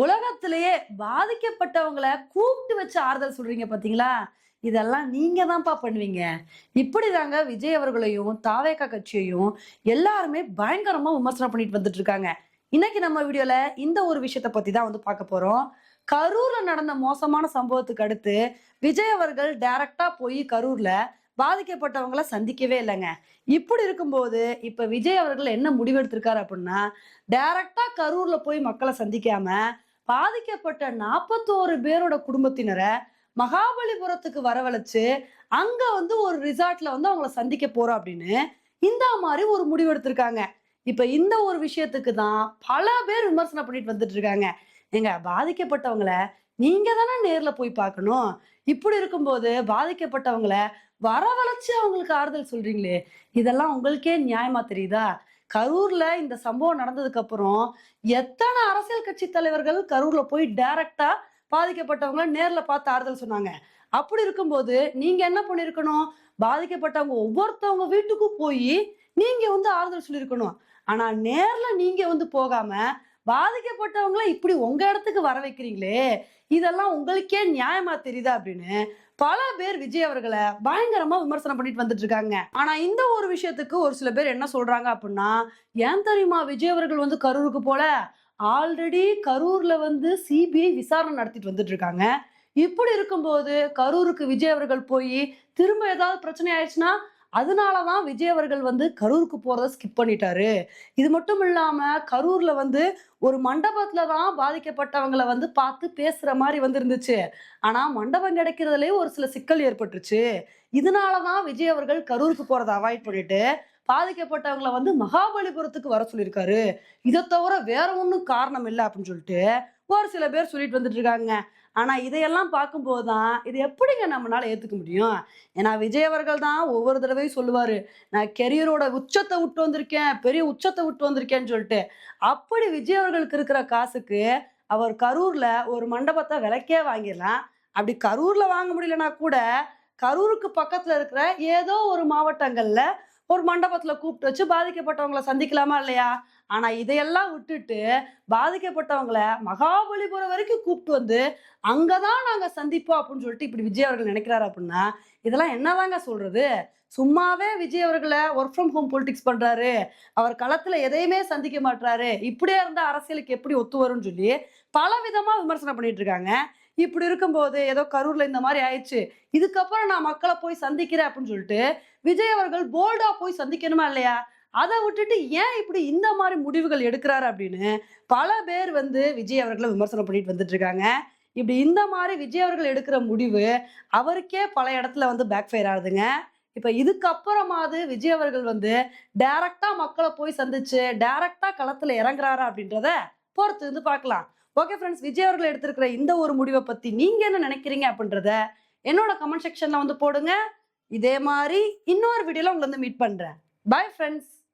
உலகத்திலேயே பாதிக்கப்பட்டவங்களை கூப்பிட்டு வச்சு ஆறுதல் சொல்றீங்க பாத்தீங்களா? இதெல்லாம் நீங்க தான்ப்பா பண்ணுவீங்க. இப்படி தாங்க விஜய் அவர்களையும் தாவேக்கா கட்சியையும் எல்லாருமே பயங்கரமா விமர்சனம் பண்ணிட்டு வந்துட்டு இருக்காங்க இன்னைக்கு நம்ம வீடியோல இந்த ஒரு விஷயத்த பத்தி தான் வந்து பார்க்க போறோம். கரூர்ல நடந்த மோசமான சம்பவத்துக்கு அடுத்து விஜய் அவர்கள் டைரக்டா போய் கரூர்ல பாதிக்கப்பட்டவங்கள சந்திக்கவே இல்லைங்க. இப்படி இருக்கும்போது இப்ப விஜய் அவர்கள் என்ன முடிவெடுத்திருக்காரு அப்படின்னா டைரக்டா கரூர்ல போய் மக்களை சந்திக்காம பாதிக்கப்பட்ட நாற்பத்தோரு பேரோட குடும்பத்தினரை மகாபலிபுரத்துக்கு வரவழைச்சு அங்க வந்து ஒரு ரிசார்ட்ல வந்து அவங்கள சந்திக்க போறோம் அப்படின்னு இந்த மாதிரி ஒரு முடிவெடுத்திருக்காங்க. இப்ப இந்த ஒரு விஷயத்துக்கு தான் பல பேர் விமர்சனம் பண்ணிட்டு வந்துட்டு இருக்காங்க. எங்க பாதிக்கப்பட்டவங்களை நீங்க தானே நேர்ல போய் பார்க்கணும். இப்படி இருக்கும்போது பாதிக்கப்பட்டவங்கள வரவழைச்சு அவங்களுக்கு ஆறுதல் சொல்றீங்களே. இதெல்லாம் உங்களுக்கே நியாயமா தெரியுதா? கரூர்ல இந்த சம்பவம் நடந்ததுக்கு அப்புறம் எத்தனை அரசியல் கட்சி தலைவர்கள் கரூர்ல போய் டைரக்டா பாதிக்கப்பட்டவங்க நேர்ல பார்த்து ஆறுதல் சொன்னாங்க. அப்படி இருக்கும்போது நீங்க என்ன பண்ணிருக்கணும் பாதிக்கப்பட்டவங்க ஒவ்வொருத்தவங்க வீட்டுக்கும் போய் நீங்க வந்து ஆறுதல் சொல்லியிருக்கணும். ஆனா நேர்ல நீங்க வந்து போகாம பாதிக்கப்பட்டவங்கள இப்படி உங்க இடத்துக்கு வர வைக்கிறீங்களே இதெல்லாம் உங்களுக்கே நியாயமா தெரியுதா அப்படின்னு பல பேர் விஜய் அவர்களை பயங்கரமா விமர்சனம் பண்ணிட்டு வந்துட்டு இருக்காங்க. ஆனா இந்த ஒரு விஷயத்துக்கு ஒரு சில பேர் என்ன சொல்றாங்க அப்படின்னா ஏன் தெரியுமா விஜய் அவர்கள் வந்து கரூருக்கு போல? ஆல்ரெடி கரூர்ல வந்து சிபிஐ விசாரணை நடத்திட்டு வந்துட்டு இருக்காங்க. இப்படி இருக்கும்போது கரூருக்கு விஜய் அவர்கள் போய் திரும்ப ஏதாவது பிரச்சனை ஆயிடுச்சுன்னா அதனால தான் விஜய் அவர்கள் வந்து கரூருக்கு போகிறத ஸ்கிப் பண்ணிட்டாரு. இது மட்டும் இல்லாமல் கரூரில் வந்து ஒரு மண்டபத்தில் தான் பாதிக்கப்பட்டவங்களை வந்து பார்த்து பேசுகிற மாதிரி வந்து இருந்துச்சு மண்டபம் கிடைக்கிறதுலேயே ஒரு சில சிக்கல் ஏற்பட்டுருச்சு. இதனாலதான் விஜய் அவர்கள் கரூருக்கு போகிறத அவாய்ட் பண்ணிட்டு பாதிக்கப்பட்டவங்களை வந்து மகாபலிபுரத்துக்கு வர சொல்லியிருக்காரு. இதை தவிர வேற ஒன்றும் காரணம் இல்லை அப்படின்னு சொல்லிட்டு ஒரு சில பேர் சொல்லிட்டு வந்துட்டு இருக்காங்க. ஆனா இதையெல்லாம் பார்க்கும்போது தான் இது எப்படிங்க நம்மளால ஏத்துக்க முடியும்? ஏன்னா விஜய் அவர்கள் தான் ஒவ்வொரு தடவையும் சொல்லுவாரு நான் கெரியரோட உச்சத்தை விட்டு வந்திருக்கேன் பெரிய உச்சத்தை விட்டு வந்திருக்கேன்னு சொல்லிட்டு. அப்படி விஜய் அவர்களுக்கு இருக்கிற காசுக்கு அவர் கரூர்ல ஒரு மண்டபத்தை விலைக்கே வாங்கிடலாம். அப்படி கரூர்ல வாங்க முடியலனா கூட கரூருக்கு பக்கத்துல இருக்கிற ஏதோ ஒரு மாவட்டங்கள்ல ஒரு மண்டபத்துல கூப்பிட்டு வச்சு பாதிக்கப்பட்டவங்களை சந்திக்கலாமா இல்லையா? ஆனால் இதையெல்லாம் விட்டுட்டு பாதிக்கப்பட்டவங்களை மகாபலிபுரம் வரைக்கும் கூப்பிட்டு வந்து அங்கதான் நாங்கள் சந்திப்போம் அப்படின்னு சொல்லிட்டு இப்படி விஜய் அவர்கள் நினைக்கிறாரு அப்படின்னா இதெல்லாம் என்னதாங்க சொல்றது? சும்மாவே விஜய் அவர்களை ஒர்க் ஃப்ரம் ஹோம் பொலிட்டிக்ஸ் பண்றாரு. அவர் களத்தில் எதையுமே சந்திக்க மாட்டாரு இப்படியே இருந்தால் அரசியலுக்கு எப்படி ஒத்து வரும்னு சொல்லி பல விதமாக விமர்சனம் பண்ணிட்டு இருக்காங்க. இப்படி இருக்கும்போது ஏதோ கரூரில் இந்த மாதிரி ஆயிடுச்சு. இதுக்கப்புறம் நான் மக்களை போய் சந்திக்கிறேன் அப்படின்னு சொல்லிட்டு விஜய் அவர்கள் போல்டாக போய் சந்திக்கணுமா இல்லையா? அதை விட்டுட்டு ஏன் இப்படி இந்த மாதிரி முடிவுகள் எடுக்கிறாரு அப்படின்னு பல பேர் வந்து விஜய் அவர்களை விமர்சனம் பண்ணிட்டு வந்துட்டு இருக்காங்க. இப்படி இந்த மாதிரி விஜய் அவர்கள் எடுக்கிற முடிவு அவருக்கே பல இடத்துல வந்து பேக் ஃபயர் ஆகுதுங்க. இப்போ இதுக்கப்புறமாவது விஜய் அவர்கள் வந்து டைரக்டா மக்களை போய் சந்திச்சு டைரக்டா களத்தில் இறங்குறாரா அப்படின்றத பொறுத்து வந்து பார்க்கலாம். ஓகே ஃப்ரெண்ட்ஸ் விஜய் அவர்கள் எடுத்திருக்கிற இந்த ஒரு முடிவை பற்றி நீங்கள் என்ன நினைக்கிறீங்க அப்படின்றத என்னோட கமெண்ட் செக்ஷனில் வந்து போடுங்க. இதே மாதிரி இன்னொரு வீடியோவில் உங்களை வந்து மீட் பண்ணுறேன் பாய் ஃப்ரெண்ட்ஸ்